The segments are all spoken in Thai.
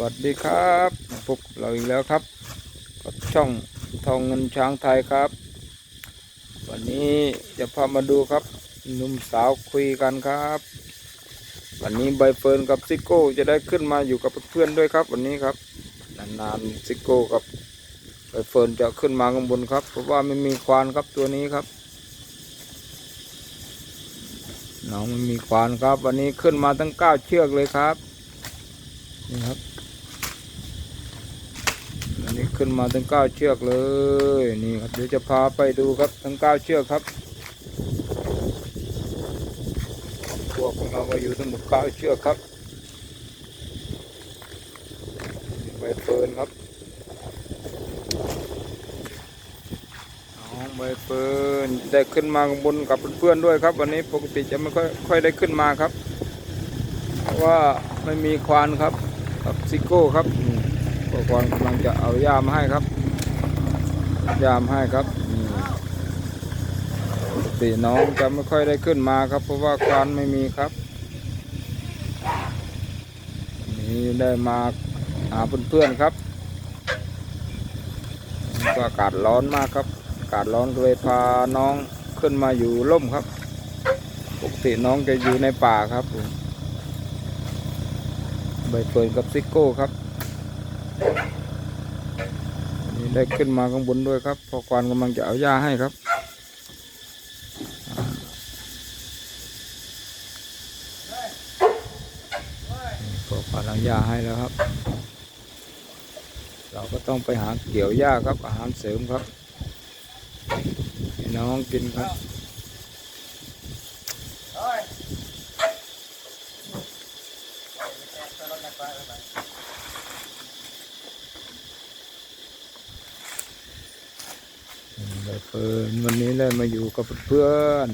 วัสดีครับพบเราอีกแล้วครับกับช่องทองเงินช้างไทยครับ วันนี้จะพามาดูครับหนุ่มสาวคุยกันครับ วันนี้ใบเฟิร์นกับซิโก้จะได้ขึ้นมาอยู่กับเพื่อนด้วยครับ วันนี้ครับนานๆซิโก้กับใบเฟิร์นจะขึ้นมาข้างบนครับ เพราะว่าไม่มีควานครับตัวนี้ครับน้องไม่มีควานครับ วันนี้ขึ้นมาตั้งเก้าเชือกเลยครับนี่ครับ ขึ้นมาตั้งเก้าเชือกเลยนี่ครับเดี๋ยวจะพาไปดูครับทั้งเก้าเชือกครับพวกของเราก็อยู่ทั้งหมดเก้าเชือกครับใบเฟิร์นครับน้องใบเฟิร์นได้ขึ้นมาข้างบนกับเพื่อนๆด้วยครับ วันนี้ปกติจะไม่ค่อยค่อยได้ขึ้นมาครับ เพราะว่าไม่มีควานครับกับซิโก้ครับ กควานกำลังจะเอายามาให้ครับ ยามให้ครับปกติน้องจะไม่ค่อยได้ขึ้นมาครับ เพราะว่าควานไม่มีครับ นี่ได้มาหาเพื่อนๆครับก็อากาศร้อนมากครับอากาศร้อนเลยพาน้องขึ้นมาอยู่ร่มครับปกติน้องจะอยู่ในป่าครับผมใบเฟิร์นกับซิโก้ครับ นี่ได้ขึ้นมาข้างบนด้วยครับพอควานกำลังจะเอาหญ้าให้ครับพอควานเอาหญ้าให้แล้วครับ เราก็ต้องไปหาเกี่ยวหญ้าครับอาหารเสริมครับให้น้องกินครับ ใบเฟิร์นวันนี้ได้มาอยู่กับเพื่อน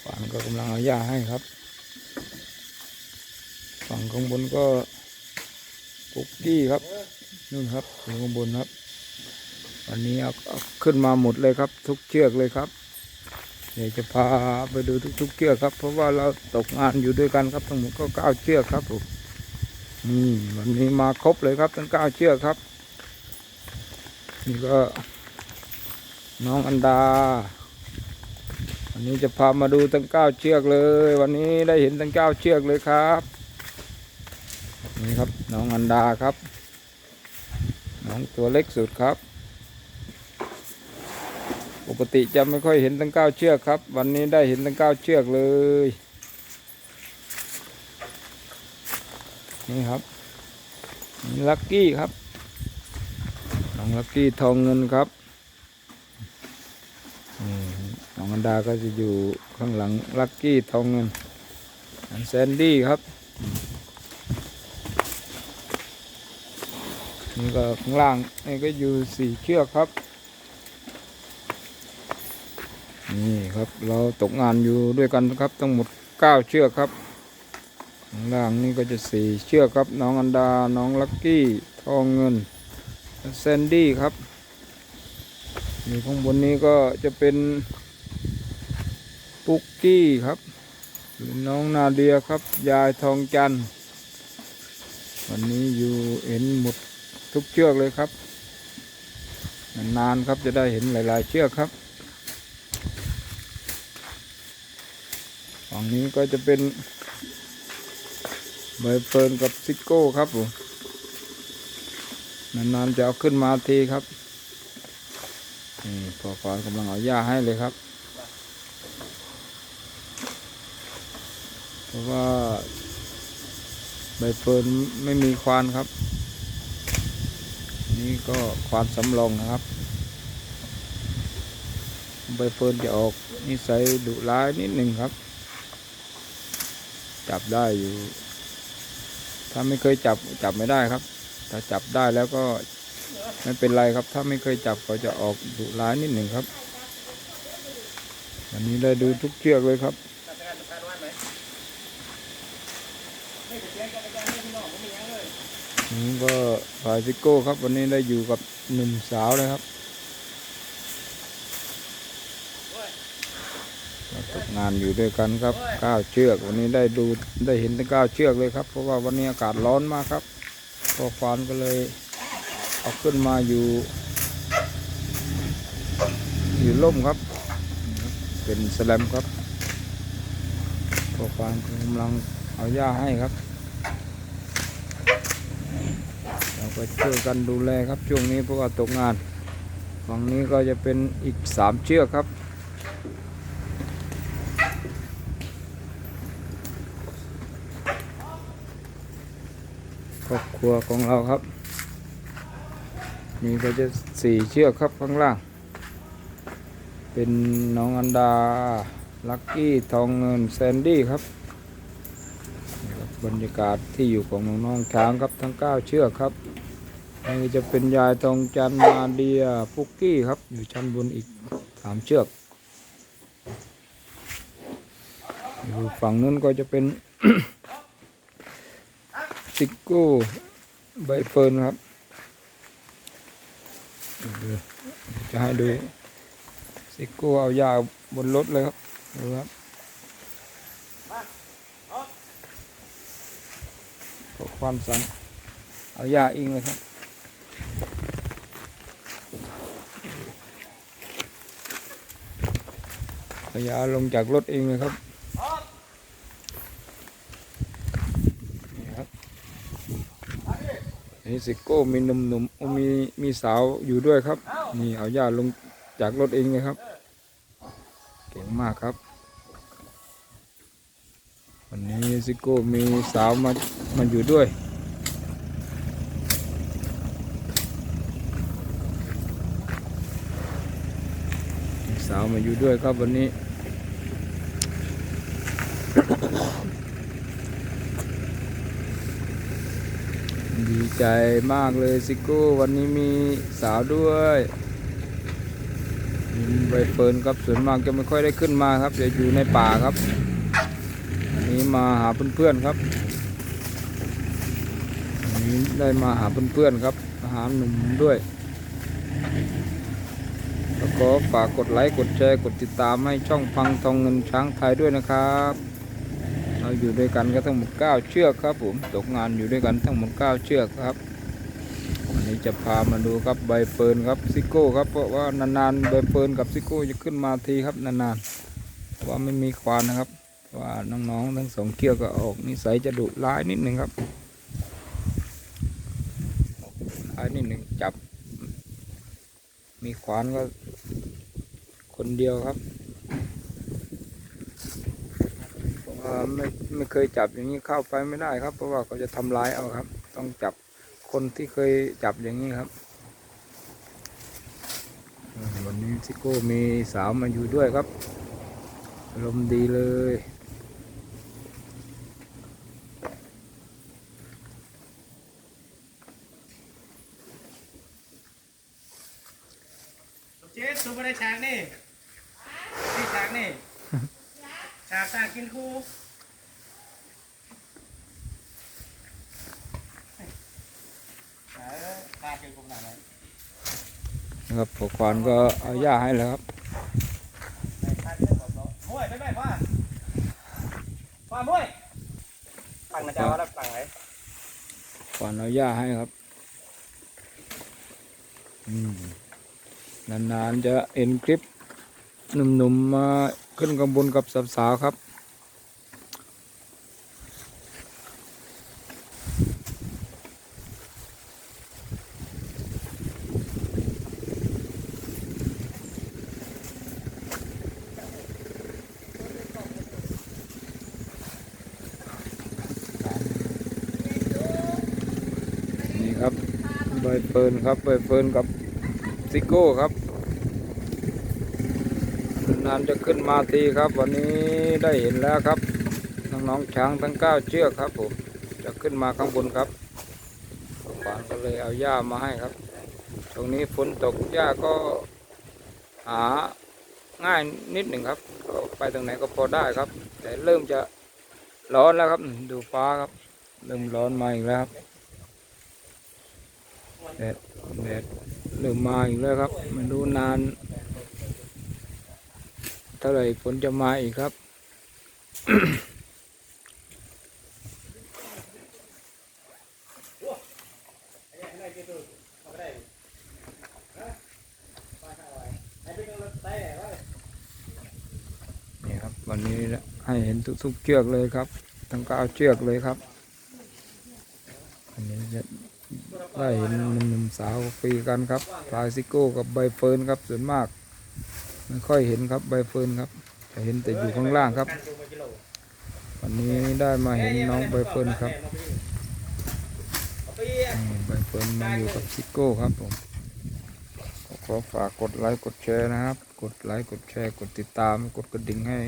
ขวานก็กำลังเอาหญ้าให้ครับ ฝั่งข้างบนก็ปุกกี้ครับนู่นครับอยู่ข้างบนครับ วันนี้เอาขึ้นมาหมดเลยครับ ทุกเชือกเลยครับ เดี๋ยวจะพาไปดูทุกๆเชือกครับ เพราะว่าเราตกงานอยู่ด้วยกันครับทั้งหมดก็เก้าเชือกครับผมนี่วันนี้มาครบเลยครับทั้งเก้าเชือกครับ นี่ก็น้องอันดา วันนี้จะพามาดูทั้งเก้าเชือกเลย วันนี้ได้เห็นทั้งเก้าเชือกเลยครับ นี่ครับน้องอันดาครับ น้องตัวเล็กสุดครับ ปกติจะไม่ค่อยเห็นทั้งเก้าเชือกครับ วันนี้ได้เห็นทั้งเก้าเชือกเลย นี่ครับนี่ลักกี้ครับน้องลักกี้ทองเงินครับนี่น้องอันดาก็จะอยู่ข้างหลังลักกี้ทองเงินอันแซนดี้ครับนี่ก็ข้างล่างนี่ก็อยู่สี่เชือกครับ นี่ครับ เราตกงานอยู่ด้วยกันครับทั้งหมดเก้าเชือกครับข้างล่างนี่ก็จะสี่เชือกครับ น้องอันดา น้องลักกี้ ทองเงินแซนดี้ครับนี่ข้างบนนี้ก็จะเป็นปุกกี้ครับหรือน้องนาเดียครับ ยายทองจันวันนี้อยู่เห็นหมดทุกเชือกเลยครับ นานๆครับจะได้เห็นหลาย ๆ เชือกครับ ฝั่ง นี้ก็จะเป็นใบเฟิร์นกับซิโก้ครับผมนานๆจะเอาขึ้นมาทีครับนี่พอควานกำลังเอาหญ้าให้เลยครับ เพราะว่าใบเฟิร์นไม่มีควานครับ นี่ก็ควานสำรองนะครับ ใบเฟิร์นจะออกนิสัยดุร้ายนิดหนึ่งครับ จับได้อยู่ ถ้าไม่เคยจับจับไม่ได้ครับ ถ้าจับได้แล้วก็ไม่เป็นไรครับ ถ้าไม่เคยจับก็จะออกดุร้ายนิดหนึ่งครับวันนี้ได้ดูทุกเชือกเลยครับนี่ก็ฟาซิโก้ครับ วันนี้ได้อยู่กับหนุ่มสาวเลยครับ ตก งานอยู่ด้วยกันครับก้าวเชือกวันนี้ได้ดูได้เห็นทั้งก้าวเชือกเลยครับ เพราะว่าวันนี้อากาศร้อนมากครับพอควานก็เลยเอาขึ้นมาอยู่ อยู่ร่มครับ เป็นสแลมครับพอควานกำลังเอาหญ้าให้ครับเราก็ช่วยกันดูแลครับช่วงนี้เพราะว่าตกงานฝั่งนี้ก็จะเป็นอีกสามเชือกครับ ครอบครัวของเราครับนี่ก็จะสี่เชือกครับข้างล่าง เป็นน้องอันดา ลักกี้ทองเงินแซนดี้ครับบรรยากาศที่อยู่ของน้องๆช้างครับทั้ง 9 เชือกครับนี่จะเป็นยายทองจันทร์นาเดียปุกกี้ครับ อยู่ชั้นบนอีกสามเชือกอยู่ฝั่งนู้นก็จะเป็น ซิกโก้ใบเฟิร์นครับ จะให้ดูซิกโก้เอายาบนรถเลยครับดูครับขอความสังเอายาอิงเลยครับเอายาลงจากรถเองเลยครับนี่ครับ นี่ซิโก้มีหนุ่มๆมีมีสาวอยู่ด้วยครับ นี่เอายาลงจากรถเองเลยครับ เก่งมากครับ วันนี้ซิโก้มีสาวมามาอยู่ด้วยสาวมาอยู่ด้วยครับวันนี้ ดี ใจมากเลยซิโก้วันนี้มีสาวด้วยใบเฟิร์นครับส่วนมากจะไม่ค่อยได้ขึ้นมาครับจะอยู่ในป่าครับวันนี้มาหาเพื่อนๆครับวันนี้ได้มาหาเพื่อนๆครับมาหาหนุ่มด้วย แล้วก็ฝากกดไลค์กดแชร์กดติดตามให้ช่องฟังทองเงินช้างไทยด้วยนะครับ เราอยู่ด้วยกันก็ทั้งหมด9เชือกครับผมตกงานอยู่ด้วยกันทั้งหมด9เชือกครับวันนี้จะพามาดูครับใบเฟิร์นครับซิโก้ครับเพราะว่านานๆใบเฟิร์นกับซิโก้จะขึ้นมาทีครับนานๆเพราะว่าไม่มีควานนะครับว่าน้องๆทั้งสองเชือกก็ออกนิสัยจะดุร้ายนิดหนึ่งครับร้ายนิดหนึ่งจับ มีขวานก็คนเดียวครับเพราะว่า ไม่ไม่เคยจับอย่างนี้เข้าไปไม่ได้ครับ เพราะว่าเขาจะทำร้ายเอาครับ ต้องจับคนที่เคยจับอย่างนี้ครับวันนี้ซิโก้มีสาวมาอยู่ด้วยครับอารมณ์ดีเลย เจ๊ซูไปได้ฉากนี่นี่ฉากนี่ฉากตากินคูเออตากิ นคูหนาไหนนะครับพอควานก็เอาหญ้าให้แล้วครับไหนตาเส้นบอกเรามวยไปไหมพ่อพ่อมวยตั้งนะจ๊ะว่าตั้งไหนควานเอาหญ้าให้ครับอืมนานๆจะเห็นคลิปหนุ่มๆมาขึ้นกำบนกับสาวๆครับ นี่ครับใบเฟิร์นครับใบเฟิร์นกับซิโก้ครับนานจะขึ้นมาทีครับ วันนี้ได้เห็นแล้วครับน้องๆช้างทั้งเก้าเชือกครับผมจะขึ้นมาข้างบนครับขวานก็เลยเอาหญ้ามาให้ครับ ตรงนี้ฝนตกหญ้าก็หาง่ายนิดหนึ่งครับก็ไปตรงไหนก็พอได้ครับ แต่เริ่มจะร้อนแล้วครับ ดูฟ้าครับ เริ่มร้อนมาอีกแล้วครับ แดดแดดเริ่มมาอีกแล้วครับไม่รู้นานถ้าาไหร่ฝนจะมาอีกครับนี่ครับวันนี้ให้เห็นทุกๆเชือกเลยครับทั้งเก้าเชือกเลยครับ ได้เห็นหนุ่มสาวปีกันครับพลาซิโก้กับใบเฟิร์นครับส่วนมากไม่ค่อยเห็นครับใบเฟิร์นครับจะเห็นแต่อยู่ข้างล่างครับ วันนี้ได้มาเห็นน้องใบเฟิร์นครับใบเฟิร์นมาอยู่กับซิโก้ครับผมก็ขอฝากกดไลค์กดแชร์นะครับ กดไลค์กดแชร์กดติดตาม กดกระดิ่งให้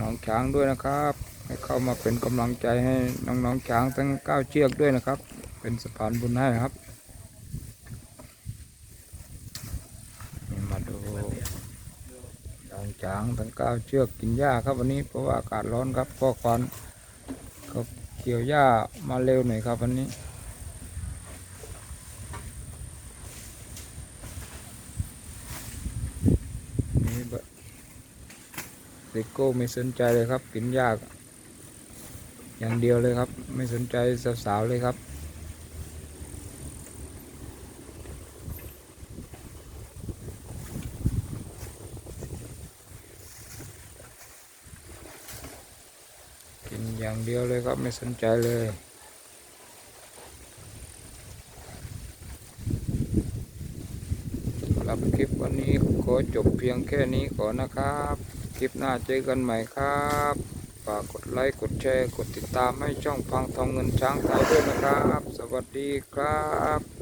น้องช้างด้วยนะครับ ให้เข้ามาเป็นกำลังใจให้น้องๆช้างทั้งเก้าเชือกด้วยนะครับ เป็นสะพานบุญให้ครับมาดูน้องช้างทั้งเก้าเชือกกินหญ้าครับวันนี้เพราะว่าอากาศร้อนครับพ่อควานเขาเกี่ยวหญ้ามาเร็วหน่อยครับวันนี้นี่บะเด็กโก้ไม่สนใจเลยครับ กินยาก อย่างเดียวเลยครับ ไม่สนใจสาวๆเลยครับ กินอย่างเดียวเลยครับไม่สนใจเลยสำหรับคลิปวันนี้ขอจบเพียงแค่นี้ก่อนนะครับ คลิปหน้าเจอกันใหม่ครับฝากกดไลค์กดแชร์กดติดตามให้ช่องพังทองเงินช้างไทยด้วยนะครับ สวัสดีครับ